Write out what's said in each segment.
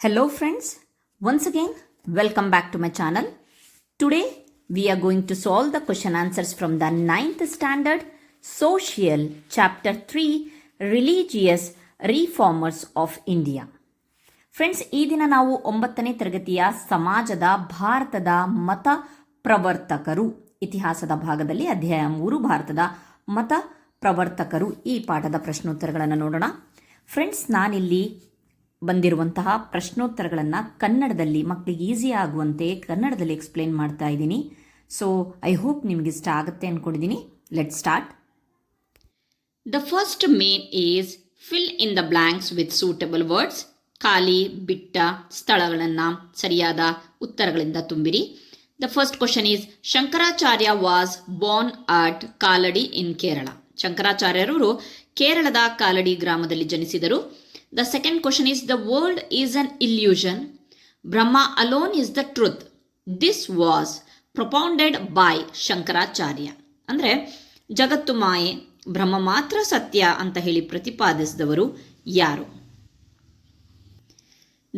Hello friends once again welcome back to my channel today we are going to solve the question answers from the ninth standard social chapter three religious reformers of India friends ಈ ದಿನ ನಾವು ಒಂಬತ್ತನೇ ತರಗತಿಯ ಸಮಾಜದ, ಭಾರತದ ಮತ ಪ್ರವರ್ತಕರು, ಇತಿಹಾಸದ ಭಾಗದಲ್ಲಿ ಅಧ್ಯಾಯ ಮೂರು, ಭಾರತದ ಮತ ಪ್ರವರ್ತಕರು ಈ ಪಾಠದ ಪ್ರಶ್ನೋತ್ತರಗಳನ್ನು ನೋಡೋಣ. ಫ್ರೆಂಡ್ಸ್ ನಾನಿಲ್ಲಿ ಬಂದಿರುವಂತಹ ಪ್ರಶ್ನೋತ್ತರಗಳನ್ನು ಕನ್ನಡದಲ್ಲಿ ಮಕ್ಕಳಿಗೆ ಈಸಿ ಆಗುವಂತೆ ಕನ್ನಡದಲ್ಲಿ ಎಕ್ಸ್ಪ್ಲೇನ್ ಮಾಡ್ತಾ ಇದ್ದೀನಿ. ಸೊ ಐ ಹೋಪ್ ನಿಮಗೆ ಇಷ್ಟ ಆಗುತ್ತೆ ಅಂದ್ಕೊಂಡಿದ್ದೀನಿ let start the first main is fill in the blanks with suitable words ಖಾಲಿ, ಬಿಟ್ಟ ಸ್ಥಳಗಳನ್ನು ಸರಿಯಾದ ಉತ್ತರಗಳಿಂದ ತುಂಬಿರಿ. The first question is Shankaracharya was born at Kalady in Kerala ಶಂಕರಾಚಾರ್ಯರವರು ಕೇರಳದ ಕಾಲಡಿ ಗ್ರಾಮದಲ್ಲಿ ಜನಿಸಿದರು. The second question is the world is an illusion Brahma alone is the truth this was propounded by Shankaracharya ಅಂದರೆ ಜಗತ್ತು ಮಾಯೆ ಬ್ರಹ್ಮ ಮಾತ್ರ ಸತ್ಯ ಅಂತ ಹೇಳಿ ಪ್ರತಿಪಾದಿಸಿದವರು ಯಾರು?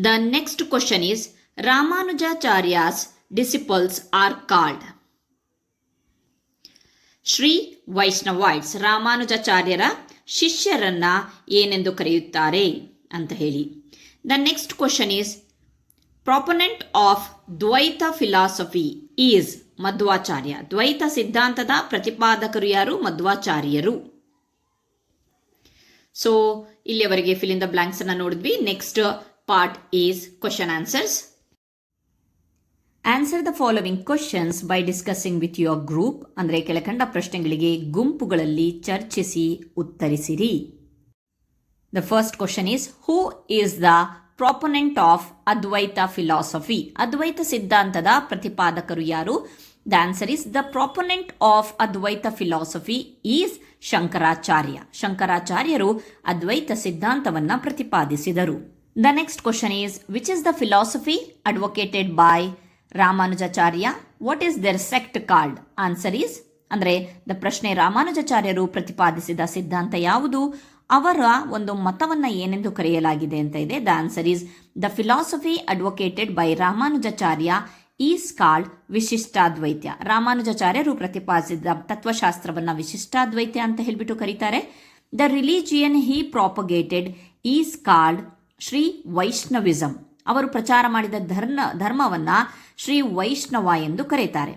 The next question is Ramanujacharya's disciples are called Shri Vaishnavites ರಾಮಾನುಜಾಚಾರ್ಯರ ಶಿಷ್ಯರನ್ನ ಏನೆಂದು ಕರೆಯುತ್ತಾರೆ ಅಂತ ಹೇಳಿ. The next question is proponent of Dvaita philosophy is Madhvacharya. Dvaita ಸಿದ್ಧಾಂತದ ಪ್ರತಿಪಾದಕರು ಯಾರು? ಮಧ್ವಾಚಾರ್ಯರು. ಸೊ ಇಲ್ಲಿಯವರೆಗೆ ಫಿಲ್ ಇನ್ ದ ಬ್ಲಾಂಕ್ಸ್ ಅನ್ನು ನೋಡಿದ್ವಿ. Next part is question answers answer the following questions by discussing with your group ಅಂದರೆ ಕೆಳಕಂಡ ಪ್ರಶ್ನೆಗಳಿಗೆ ಗುಂಪುಗಳಲ್ಲಿ ಚರ್ಚಿಸಿ ಉತ್ತರಿಸಿರಿ. The first question is who is the proponent of Advaita philosophy Advaita ಸಿದ್ಧಾಂತದ ಪ್ರತಿಪಾದಕರು ಯಾರು the answer is the proponent of Advaita philosophy is Shankaracharya ಶಂಕರಾಚಾರ್ಯರು ಅದ್ವೈತ ಸಿದ್ಧಾಂತವನ್ನು ಪ್ರತಿಪಾದಿಸಿದರು the next question is which is the philosophy advocated by Ramanujacharya what is their sect called answer is ಅಂದರೆ the ಪ್ರಶ್ನೆ ರಾಮಾನುಜಾಚಾರ್ಯರು ಪ್ರತಿಪಾದಿಸಿದ ಸಿದ್ಧಾಂತ ಯಾವುದು? ಅವರ ಒಂದು ಮತವನ್ನ ಏನೆಂದು ಕರೆಯಲಾಗಿದೆ ಅಂತ ಇದೆ. The answer is the philosophy advocated by Ramanujacharya is called Vishishtadvaita ರಾಮಾನುಜಾಚಾರ್ಯರು ಪ್ರತಿಪಾದಿಸಿದ ತತ್ವಶಾಸ್ತ್ರವನ್ನ ವಿಶಿಷ್ಟಾದ್ವೈತ್ಯ ಅಂತ ಹೇಳಿಬಿಟ್ಟು ಕರೀತಾರೆ. The religion he propagated is called Shri Vaishnavism ಅವರು ಪ್ರಚಾರ ಮಾಡಿದ ಧರ್ಮ ಧರ್ಮವನ್ನ ಶ್ರೀ ವೈಷ್ಣವ ಎಂದು ಕರೀತಾರೆ.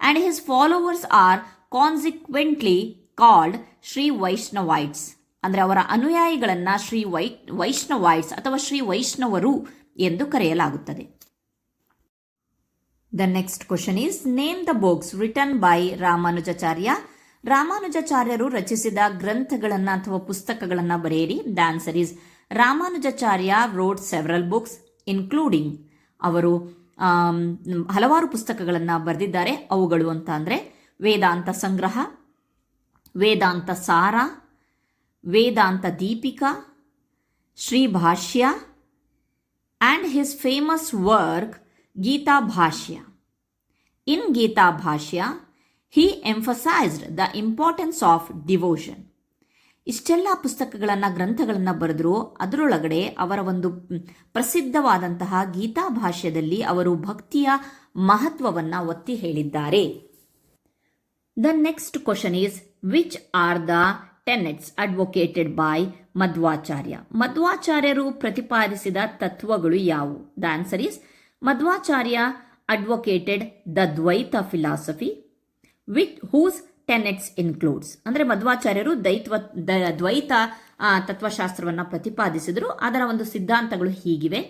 And his followers are consequently called Shri Vaishnavites ಅಂದರೆ ಅವರ ಅನುಯಾಯಿಗಳನ್ನು ಶ್ರೀ ವೈ ವೈಷ್ಣವೈಟ್ಸ್ ಅಥವಾ ಶ್ರೀ ವೈಷ್ಣವರು ಎಂದು ಕರೆಯಲಾಗುತ್ತದೆ. The next question is name the books written by Ramanujacharya ರಾಮಾನುಜಾಚಾರ್ಯರು ರಚಿಸಿದ ಗ್ರಂಥಗಳನ್ನು ಅಥವಾ ಪುಸ್ತಕಗಳನ್ನು ಬರೆಯಿರಿ. The answer is Ramanujacharya wrote several books including ಅವರು ಹಲವಾರು ಪುಸ್ತಕಗಳನ್ನು ಬರೆದಿದ್ದಾರೆ. ಅವುಗಳು ಅಂತ ಅಂದರೆ ವೇದಾಂತ ಸಂಗ್ರಹ, ವೇದಾಂತ ಸಾರ, Vedanta Deepika, Shri Bhashya and his famous work Gita Bhashya. In Gita Bhashya he emphasized the importance of devotion ಇಷ್ಟೆಲ್ಲ ಪುಸ್ತಕಗಳನ್ನು, ಗ್ರಂಥಗಳನ್ನು ಬರೆದ್ರು ಅದರೊಳಗಡೆ ಅವರ ಒಂದು ಪ್ರಸಿದ್ಧವಾದಂತಹ ಗೀತಾ ಭಾಷ್ಯದಲ್ಲಿ ಅವರು ಭಕ್ತಿಯ ಮಹತ್ವವನ್ನು ಒತ್ತಿ ಹೇಳಿದ್ದಾರೆ. The next question is which are the tenets advocated by Madhvacharya? ಮಧ್ವಾಚಾರ್ಯರು ಪ್ರತಿಪಾದಿಸಿದ ತತ್ವಗಳು ಯಾವುವು? The answer is Madhvacharya advocated the Dvaita philosophy which whose tenets includes ಅಂದರೆ ಮಧ್ವಾಚಾರ್ಯರು ದೈತ್ವ ದ್ವೈತ ತತ್ವಶಾಸ್ತ್ರವನ್ನು ಪ್ರತಿಪಾದಿಸಿದರು. ಅದರ ಒಂದು ಸಿದ್ಧಾಂತಗಳು ಹೀಗಿವೆ.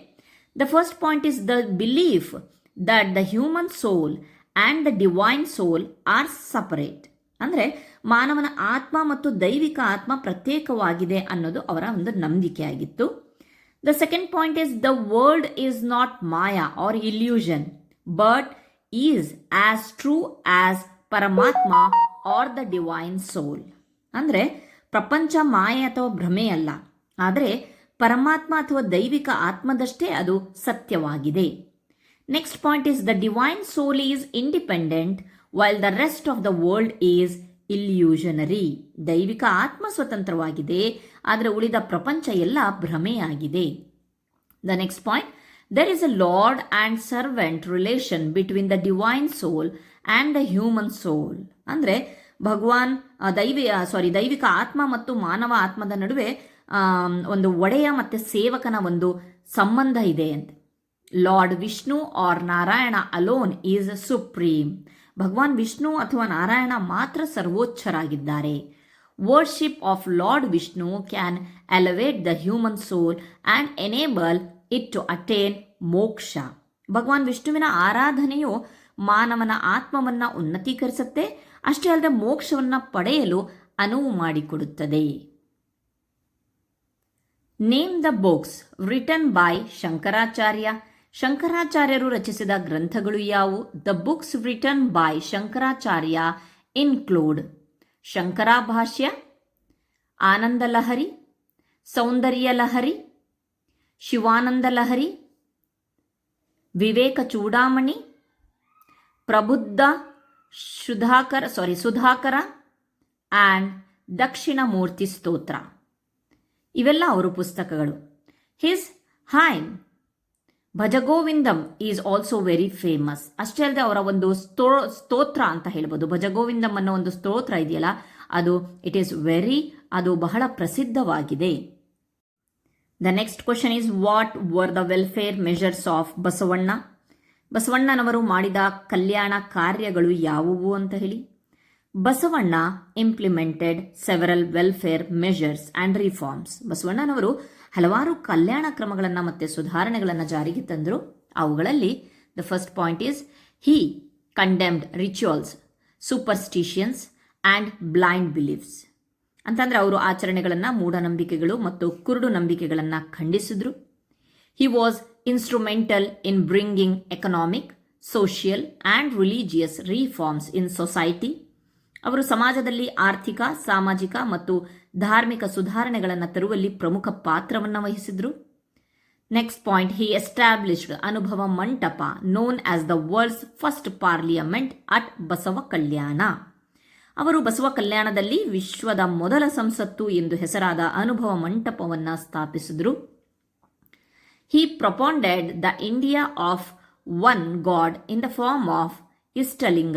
The first point is the belief that the human soul and the divine soul are separate ಅಂದರೆ ಮಾನವನ ಆತ್ಮ ಮತ್ತು ದೈವಿಕ ಆತ್ಮ ಪ್ರತ್ಯೇಕವಾಗಿದೆ ಅನ್ನೋದು ಅವರ ಒಂದು ನಂಬಿಕೆಯಾಗಿತ್ತು. The second point is the world is not maya or illusion but is as true as Paramatma or the divine soul ಅಂದರೆ ಪ್ರಪಂಚ, ಮಾಯೆ ಅಥವಾ ಭ್ರಮೆ ಅಲ್ಲ. ಆದರೆ ಪರಮಾತ್ಮ ಅಥವಾ ದೈವಿಕ ಆತ್ಮದಷ್ಟೇ ಅದು ಸತ್ಯವಾಗಿದೆ. Next point is the divine soul is independent while the rest of the world is illusionary ದೈವಿಕ ಆತ್ಮ ಸ್ವತಂತ್ರವಾಗಿದೆ, ಆದರೆ ಉಳಿದ ಪ್ರಪಂಚ ಎಲ್ಲ ಭ್ರಮೆಯಾಗಿದೆ. The next point there is a lord and servant relation between the divine soul and the human soul ಅಂದರೆ ಭಗವಾನ್ ದೈವಿ ಸಾರಿ ದೈವಿಕ ಆತ್ಮ ಮತ್ತು ಮಾನವ ಆತ್ಮದ ನಡುವೆ ಒಂದು ಒಡೆಯ ಮತ್ತು ಸೇವಕನ ಒಂದು ಸಂಬಂಧ ಇದೆ ಅಂತ. Lord Vishnu or Narayana alone is supreme ಭಗವಾನ್ ವಿಷ್ಣು ಅಥವಾ ನಾರಾಯಣ ಮಾತ್ರ ಸರ್ವೋಚ್ಚರಾಗಿದ್ದಾರೆ. Worship of lord Vishnu can elevate the human soul and enable it to attain moksha. ಭಗವಾನ್ ವಿಷ್ಣುವಿನ ಆರಾಧನೆಯು ಮಾನವನ ಆತ್ಮವನ್ನ ಉನ್ನತೀಕರಿಸುತ್ತೆ, ಅಷ್ಟೇ ಅಲ್ಲದೆ ಮೋಕ್ಷವನ್ನ ಪಡೆಯಲು ಅನುವು ಮಾಡಿಕೊಡುತ್ತದೆ. Name the books written by Shankaracharya. ಶಂಕರಾಚಾರ್ಯರು ರಚಿಸಿದ ಗ್ರಂಥಗಳು ಯಾವುವು? The books written by Shankaracharya include. Shankarabhashya Ananda Lahari, Soundarya Lahari Shivananda Lahari, Viveka Chudamani, Prabuddha Sudhakara sorry Sudhakara and Dakshinamurthy Stotra. ಇವೆಲ್ಲ ಅವರು ಪುಸ್ತಕಗಳು. His hi Bhajagovindam is also very famous ಅಷ್ಟೇ ಅಲ್ಲದೆ ಅವರ ಒಂದು ಸ್ತೋ, ಸ್ತೋತ್ರ ಅಂತ ಹೇಳ್ಬೋದು. ಭಜಗೋವಿಂದಂ ಅನ್ನೋ ಒಂದು ಸ್ತೋತ್ರ ಇದೆಯಲ್ಲ, ಅದು ಇಟ್ ಈಸ್ ವೆರಿ ಅದು ಬಹಳ ಪ್ರಸಿದ್ಧವಾಗಿದೆ. The next question is what were the welfare measures of Basavanna? ಬಸವಣ್ಣನವರು ಮಾಡಿದ ಕಲ್ಯಾಣ ಕಾರ್ಯಗಳು ಯಾವುವು ಅಂತ ಹೇಳಿ. Basavanna implemented several welfare measures and reforms ಬಸವಣ್ಣನವರು ಹಲವಾರು ಕಲ್ಯಾಣ ಕ್ರಮಗಳನ್ನು ಮತ್ತು ಸುಧಾರಣೆಗಳನ್ನು ಜಾರಿಗೆ ತಂದರು. ಅವುಗಳಲ್ಲಿ the first point is he condemned rituals superstitions and blind beliefs ಅಂತಂದ್ರೆ ಅವರು ಆಚರಣೆಗಳನ್ನು ಮೂಢನಂಬಿಕೆಗಳು ಮತ್ತು ಕುರುಡು ನಂಬಿಕೆಗಳನ್ನು ಖಂಡಿಸಿದ್ರು. He was instrumental in bringing economic social and religious reforms in society ಅವರು ಸಮಾಜದಲ್ಲಿ ಆರ್ಥಿಕ, ಸಾಮಾಜಿಕ ಮತ್ತು ಧಾರ್ಮಿಕ ಸುಧಾರಣೆಗಳನ್ನು ತರುವಲ್ಲಿ ಪ್ರಮುಖ ಪಾತ್ರವನ್ನು ವಹಿಸಿದ್ರು. Next point he established Anubhava Mantapa known as the world's first parliament at Basava Kalyana ಅವರು ಬಸವ ಕಲ್ಯಾಣದಲ್ಲಿ ವಿಶ್ವದ ಮೊದಲ ಸಂಸತ್ತು ಎಂದು ಹೆಸರಾದ ಅನುಭವ ಮಂಟಪವನ್ನು ಸ್ಥಾಪಿಸಿದರು. He propounded the idea of one god in the form of Ishtalinga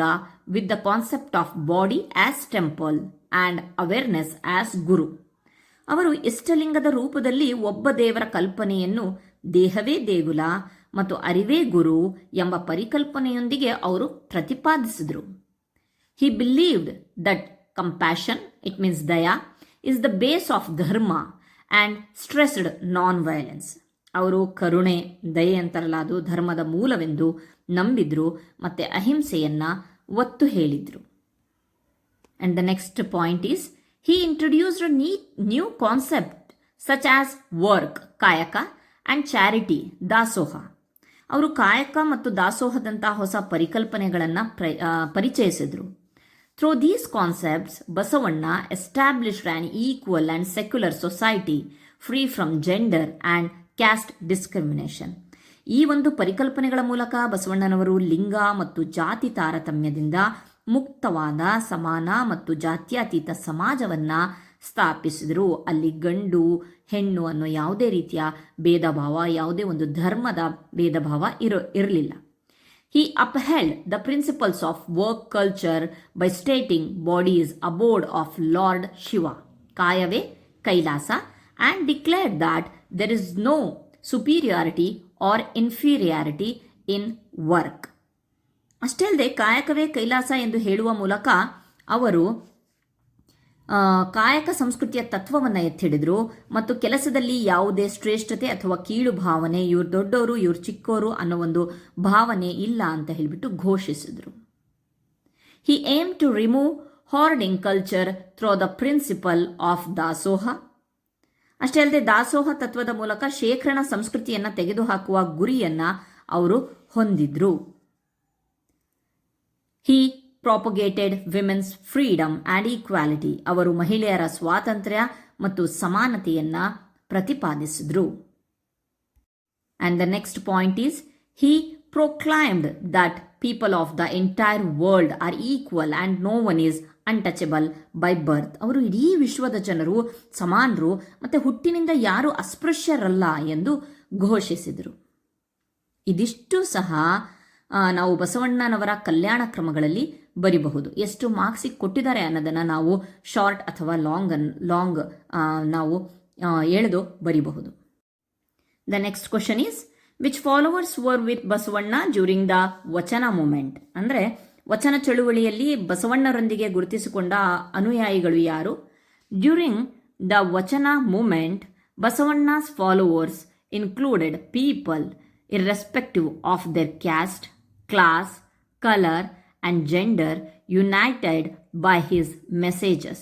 with the concept of body as temple and awareness as guru ಅವರು ಇಷ್ಟಲಿಂಗದ ರೂಪದಲ್ಲಿ ಒಬ್ಬ ದೇವರ ಕಲ್ಪನೆಯನ್ನು ದೇಹವೇ ದೇಗುಲ ಮತ್ತು ಅರಿವೇ ಗುರು ಎಂಬ ಪರಿಕಲ್ಪನೆಯೊಂದಿಗೆ ಅವರು ಪ್ರತಿಪಾದಿಸಿದರು. He believed that compassion, it means daya, is the base of dharma and stressed non-violence. ಅವರು ಕರುಣೆ ದಯೆ ಅಂತಾರಲ್ಲ ಅದು ಧರ್ಮದ ಮೂಲವೆಂದು ನಂಬಿದ್ರು ಮತ್ತೆ ಅಹಿಂಸೆಯನ್ನ ಒತ್ತು ಹೇಳಿದ್ರು. And the next point is he introduced ನೀ new concept such as work kayaka and charity dasoha. ಅವರು ಕಾಯಕ ಮತ್ತು ದಾಸೋಹದಂತಹ ಹೊಸ ಪರಿಕಲ್ಪನೆಗಳನ್ನು ಪ್ರ ಪರಿಚಯಿಸಿದ್ರು. Through these concepts Basavanna established an equal and secular society free from gender and caste discrimination ಈ ಒಂದು ಪರಿಕಲ್ಪನೆಗಳ ಮೂಲಕ ಬಸವಣ್ಣನವರು ಲಿಂಗ ಮತ್ತು ಜಾತಿ ತಾರತಮ್ಯದಿಂದ ಮುಕ್ತವಾದ, ಸಮಾನ ಮತ್ತು ಜಾತ್ಯತೀತ ಸಮಾಜವನ್ನು ಸ್ಥಾಪಿಸಿದರು. ಅಲ್ಲಿ ಗಂಡು, ಹೆಣ್ಣು ಅನ್ನೋ ಯಾವುದೇ ರೀತಿಯ ಭೇದ ಭಾವ ಯಾವುದೇ ಒಂದು ಧರ್ಮದ ಭೇದ ಭಾವ ಇರೋ ಇರಲಿಲ್ಲ. He upheld the principles of work culture by stating body is abode of Lord Shiva, Kayave Kailasa, and declared that there is no superiority or inferiority in work. ಅಷ್ಟೇ ಅಲ್ಲದೆ ಕಾಯಕವೇ ಕೈಲಾಸ ಎಂದು ಹೇಳುವ ಮೂಲಕ ಅವರು ಕಾಯಕ ಸಂಸ್ಕೃತಿಯ ತತ್ವವನ್ನು ಎತ್ತಿಡಿದ್ರು ಮತ್ತು ಕೆಲಸದಲ್ಲಿ ಯಾವುದೇ ಶ್ರೇಷ್ಠತೆ ಅಥವಾ ಕೀಳು ಭಾವನೆ, ಇವ್ರು ದೊಡ್ಡವರು ಇವ್ರು ಚಿಕ್ಕವರು ಅನ್ನೋ ಒಂದು ಭಾವನೆ ಇಲ್ಲ ಅಂತ ಹೇಳಿಬಿಟ್ಟು ಘೋಷಿಸಿದ್ರು. He aimed to remove hoarding culture through the principle of dasoha ಅಷ್ಟೇ ಅಲ್ಲದೆ ದಾಸೋಹ ತತ್ವದ ಮೂಲಕ ಶೇಖರಣ ಸಂಸ್ಕೃತಿಯನ್ನ ತೆಗೆದುಹಾಕುವ ಗುರಿಯನ್ನ ಅವರು ಹೊಂದಿದ್ರು. He propagated women's freedom and equality ಅವರು ಮಹಿಳೆಯರ ಸ್ವಾತಂತ್ರ್ಯ ಮತ್ತು ಸಮಾನತೆಯನ್ನ ಪ್ರತಿಪಾದಿಸಿದ್ರು. And the next point is he proclaimed that people of the entire world are equal and no one is untouchable by birth ಅವರು ಇಡೀ ವಿಶ್ವದ ಜನರು ಸಮಾನರು ಮತ್ತು ಹುಟ್ಟಿನಿಂದ ಯಾರು ಅಸ್ಪೃಶ್ಯರಲ್ಲ ಎಂದು ಘೋಷಿಸಿದರು. ಇದಿಷ್ಟು ಸಹ ನಾವು ಬಸವಣ್ಣನವರ ಕಲ್ಯಾಣ ಕ್ರಮಗಳಲ್ಲಿ ಬರಿಬಹುದು. ಎಷ್ಟು ಮಾರ್ಕ್ಸಿಗೆ ಕೊಟ್ಟಿದ್ದಾರೆ ಅನ್ನೋದನ್ನು ನಾವು ಶಾರ್ಟ್ ಅಥವಾ ಲಾಂಗ್ ಅನ್ ಲಾಂಗ್ ನಾವು ಎಳೆದು ಬರಿಬಹುದು. The next question is which followers were with Basavanna during the vachana movement ಅಂದರೆ ವಚನ ಚಳುವಳಿಯಲ್ಲಿ ಬಸವಣ್ಣರೊಂದಿಗೆ ಗುರುತಿಸಿಕೊಂಡ ಅನುಯಾಯಿಗಳು ಯಾರು? During the vachana movement Basavanna's followers included people irrespective of their caste class color, and gender united by his messages.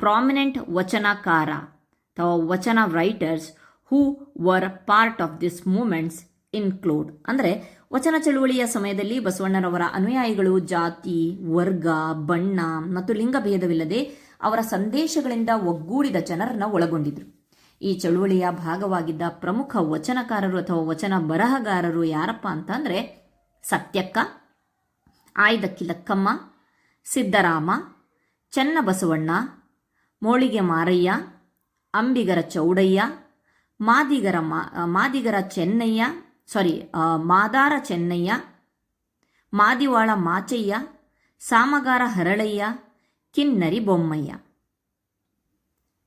Prominent Vachanakara, the Vachana writers who were part of this movements include ಅಂದರೆ ವಚನ ಚಳುವಳಿಯ ಸಮಯದಲ್ಲಿ ಬಸವಣ್ಣನವರ ಅನುಯಾಯಿಗಳು ಜಾತಿ ವರ್ಗ ಬಣ್ಣ ಮತ್ತು ಲಿಂಗಭೇದವಿಲ್ಲದೆ ಅವರ ಸಂದೇಶಗಳಿಂದ ಒಗ್ಗೂಡಿದ ಜನರನ್ನ ಒಳಗೊಂಡಿದ್ರು ಈ ಚಳುವಳಿಯ ಭಾಗವಾಗಿದ್ದ ಪ್ರಮುಖ ವಚನಕಾರರು ಅಥವಾ ವಚನ ಬರಹಗಾರರು ಯಾರಪ್ಪ ಅಂತಂದ್ರೆ ಸತ್ಯಕ್ಕ ಆಯ್ದಕ್ಕಿ ಲಕ್ಕಮ್ಮ ಸಿದ್ದರಾಮ, ಚನ್ನಬಸವಣ್ಣ ಮೋಳಿಗೆ ಮಾರಯ್ಯ ಅಂಬಿಗರ ಚೌಡಯ್ಯ ಮಾದಿಗರ ಮಾದಿಗರ ಚೆನ್ನಯ್ಯ ಸಾರಿ Madara Chennaiah ಮಾದಿವಾಳ Machayya Samagara Haralayya Kinnari Bommayya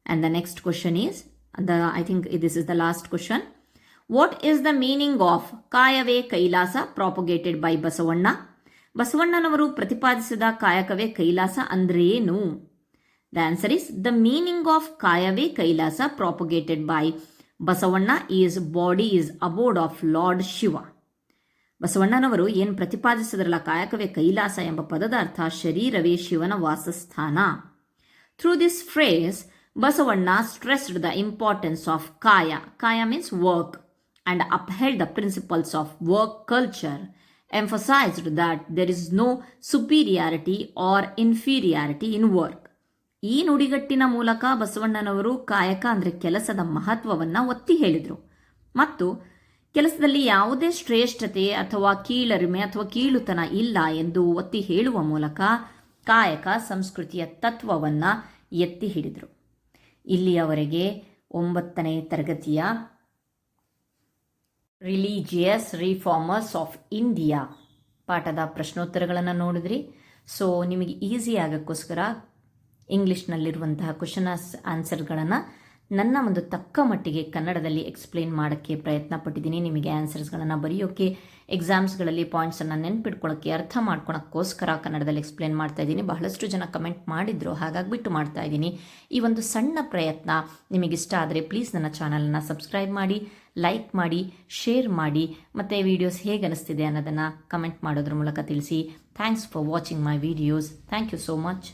and the next question is the I think this is the last question what is the meaning of Kayave Kailasa propagated by Basavanna ಬಸವಣ್ಣನವರು ಪ್ರತಿಪಾದಿಸಿದ ಕಾಯಕವೇ ಕೈಲಾಸ ಅಂದ್ರೆ ಏನು the answer is the meaning of Kayave Kailasa propagated by Basavanna is body is abode of lord Shiva. ಬಸವಣ್ಣನವರು ಏನು ಪ್ರತಿಪಾದಿಸಿದ್ರಲ್ಲ ಕಾಯಕವೇ ಕೈಲಾಸ ಎಂಬ ಪದದ ಅರ್ಥ ಶರೀರವೇ ಶಿವನ ವಾಸಸ್ಥಾನ. Through this phrase Basavanna stressed the importance of kaya. Kaya means work and upheld the principles of work culture, emphasized that there is no superiority or inferiority in work. ಈ ನುಡಿಗಟ್ಟಿನ ಮೂಲಕ ಬಸವಣ್ಣನವರು ಕಾಯಕ ಅಂದರೆ ಕೆಲಸದ ಮಹತ್ವವನ್ನು ಒತ್ತಿ ಹೇಳಿದರು ಮತ್ತು ಕೆಲಸದಲ್ಲಿ ಯಾವುದೇ ಶ್ರೇಷ್ಠತೆ ಅಥವಾ ಕೀಳರಿಮೆ ಅಥವಾ ಕೀಳುತನ ಇಲ್ಲ ಎಂದು ಒತ್ತಿ ಹೇಳುವ ಮೂಲಕ ಕಾಯಕ ಸಂಸ್ಕೃತಿಯ ತತ್ವವನ್ನು ಎತ್ತಿ ಹಿಡಿದರು ಇಲ್ಲಿಯವರೆಗೆ ಒಂಬತ್ತನೇ ತರಗತಿಯ ರಿಲಿಜಿಯಸ್ ರಿಫಾರ್ಮರ್ಸ್ ಆಫ್ ಇಂಡಿಯಾ ಪಾಠದ ಪ್ರಶ್ನೋತ್ತರಗಳನ್ನು ನೋಡಿದ್ರಿ. ಸೊ ನಿಮಗೆ ಈಸಿ ಆಗೋಕ್ಕೋಸ್ಕರ ಇಂಗ್ಲೀಷ್ನಲ್ಲಿರುವಂತಹ ಕ್ವಶನ್ ಆನ್ಸರ್ಗಳನ್ನು ನನ್ನ ಒಂದು ತಕ್ಕ ಮಟ್ಟಿಗೆ ಕನ್ನಡದಲ್ಲಿ ಎಕ್ಸ್ಪ್ಲೇನ್ ಮಾಡೋಕ್ಕೆ ಪ್ರಯತ್ನ ಪಟ್ಟಿದ್ದೀನಿ ನಿಮಗೆ ಆನ್ಸರ್ಸ್ಗಳನ್ನು ಬರೆಯೋಕ್ಕೆ ಎಕ್ಸಾಮ್ಸ್ಗಳಲ್ಲಿ ಪಾಯಿಂಟ್ಸನ್ನು ನೆನ್ಪಿಟ್ಕೊಳ್ಳೋಕ್ಕೆ ಅರ್ಥ ಮಾಡ್ಕೊಳಕ್ಕೋಸ್ಕರ ಕನ್ನಡದಲ್ಲಿ ಎಕ್ಸ್ಪ್ಲೇನ್ ಮಾಡ್ತಾ ಇದ್ದೀನಿ. ಬಹಳಷ್ಟು ಜನ ಕಮೆಂಟ್ ಮಾಡಿದ್ರು, ಹಾಗಾಗಿಬಿಟ್ಟು ಮಾಡ್ತಾ ಇದ್ದೀನಿ. ಈ ಒಂದು ಸಣ್ಣ ಪ್ರಯತ್ನ ನಿಮಗಿಷ್ಟ ಆದರೆ ಪ್ಲೀಸ್ ನನ್ನ ಚಾನಲನ್ನು ಸಬ್ಸ್ಕ್ರೈಬ್ ಮಾಡಿ ಲೈಕ್ ಮಾಡಿ ಶೇರ್ ಮಾಡಿ, ಮತ್ತು ವಿಡಿಯೋಸ್ ಹೇಗೆ ಅನಿಸ್ತಿದೆ ಅನ್ನೋದನ್ನು ಕಮೆಂಟ್ ಮಾಡೋದ್ರ ಮೂಲಕ ತಿಳಿಸಿ. Thanks for watching my videos thank you so much